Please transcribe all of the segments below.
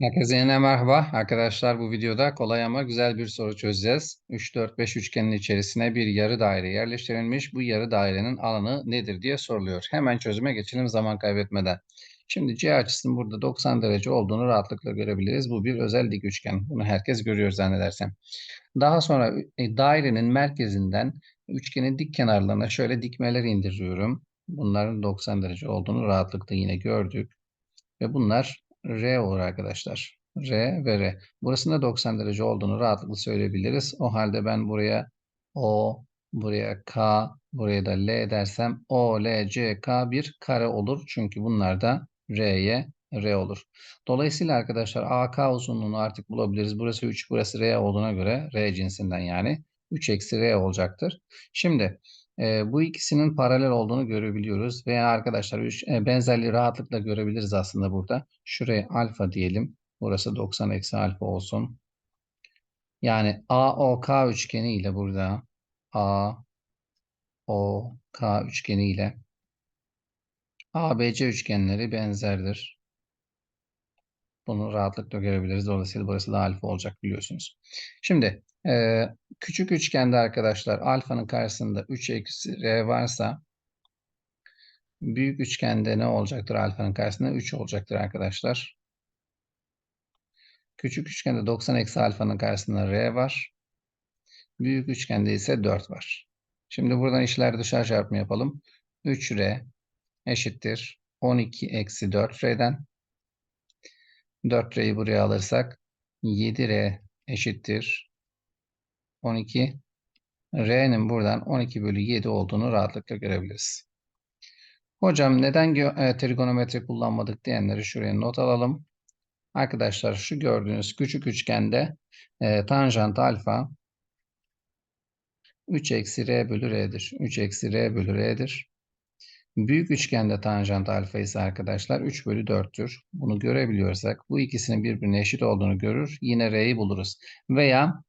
Herkese yeniden merhaba. Arkadaşlar bu videoda kolay ama güzel bir soru çözeceğiz. 3, 4, 5 üçgenin içerisine bir yarı daire yerleştirilmiş. Bu yarı dairenin alanı nedir diye soruluyor. Hemen çözüme geçelim zaman kaybetmeden. Şimdi C açısının burada 90 derece olduğunu rahatlıkla görebiliriz. Bu bir özel dik üçgen. Bunu herkes görüyor zannedersem. Daha sonra e, dairenin merkezinden üçgenin dik kenarlarına şöyle dikmeler indiriyorum. Bunların 90 derece olduğunu rahatlıkla yine gördük. Ve bunlar R olur arkadaşlar. R ve R. Burasında 90 derece olduğunu rahatlıkla söyleyebiliriz. O halde ben buraya O, buraya K, buraya da L dersem O, L, C, K bir kare olur. Çünkü bunlar da R'ye R olur. Dolayısıyla arkadaşlar AK uzunluğunu artık bulabiliriz. Burası 3, burası R olduğuna göre R cinsinden yani 3 eksi R olacaktır. Şimdi e, bu ikisinin paralel olduğunu görebiliyoruz. Veya arkadaşlar üç, e, benzerliği rahatlıkla görebiliriz aslında burada. Şuraya alfa diyelim. Burası 90 eksi alfa olsun. Yani AOK üçgeni ile burada AOK üçgeni ile ABC üçgenleri benzerdir. Bunu rahatlıkla görebiliriz. Dolayısıyla burası da alfa olacak biliyorsunuz. Şimdi e, küçük üçgende arkadaşlar alfanın karşısında 3 eksi r varsa büyük üçgende ne olacaktır alfanın karşısında? 3 olacaktır arkadaşlar. Küçük üçgende 90 eksi alfanın karşısında r var. Büyük üçgende ise 4 var. Şimdi buradan işler dışarı çarpımı yapalım. 3r eşittir 12 eksi 4r'den 4r'yi buraya alırsak 7r eşittir 12. R'nin buradan 12 bölü 7 olduğunu rahatlıkla görebiliriz. Hocam neden e, trigonometri kullanmadık diyenleri şuraya not alalım. Arkadaşlar şu gördüğünüz küçük üçgende e, tanjant alfa 3 eksi r bölü r'dir. 3 eksi r bölü r'dir. Büyük üçgende tanjant alfa ise arkadaşlar 3 bölü 4'tür. Bunu görebiliyorsak bu ikisinin birbirine eşit olduğunu görür. Yine r'yi buluruz. Veya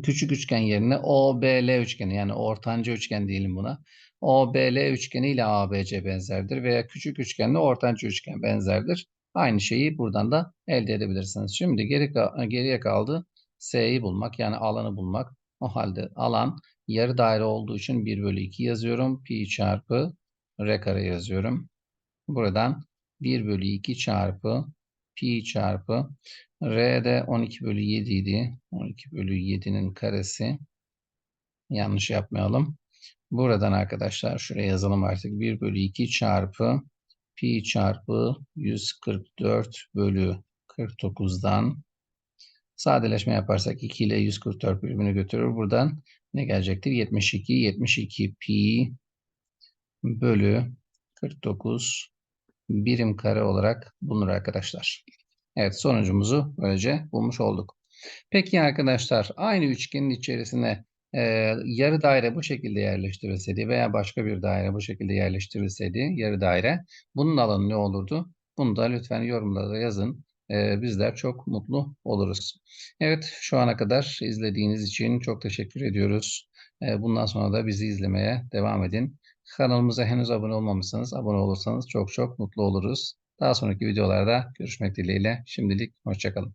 küçük üçgen yerine OBL üçgeni yani ortanca üçgen diyelim buna. OBL üçgeni ile ABC benzerdir veya küçük üçgenle ortanca üçgen benzerdir. Aynı şeyi buradan da elde edebilirsiniz. Şimdi geri, geriye kaldı S'yi bulmak yani alanı bulmak. O halde alan yarı daire olduğu için 1 bölü 2 yazıyorum. Pi çarpı R kare yazıyorum. Buradan 1 bölü 2 çarpı pi çarpı R'de 12 bölü 7 idi. 12 bölü 7'nin karesi. Yanlış yapmayalım. Buradan arkadaşlar şuraya yazalım artık. 1 bölü 2 çarpı pi çarpı 144 bölü 49'dan sadeleşme yaparsak 2 ile 144 birbirini götürür. Buradan ne gelecektir? 72. 72 pi bölü 49 birim kare olarak bulunur arkadaşlar. Evet sonucumuzu böylece bulmuş olduk. Peki arkadaşlar aynı üçgenin içerisine e, yarı daire bu şekilde yerleştirilseydi veya başka bir daire bu şekilde yerleştirilseydi yarı daire bunun alanı ne olurdu? Bunu da lütfen yorumlarda yazın. E, bizler çok mutlu oluruz. Evet şu ana kadar izlediğiniz için çok teşekkür ediyoruz. E, bundan sonra da bizi izlemeye devam edin. Kanalımıza henüz abone olmamışsanız abone olursanız çok çok mutlu oluruz. Daha sonraki videolarda görüşmek dileğiyle. Şimdilik hoşçakalın.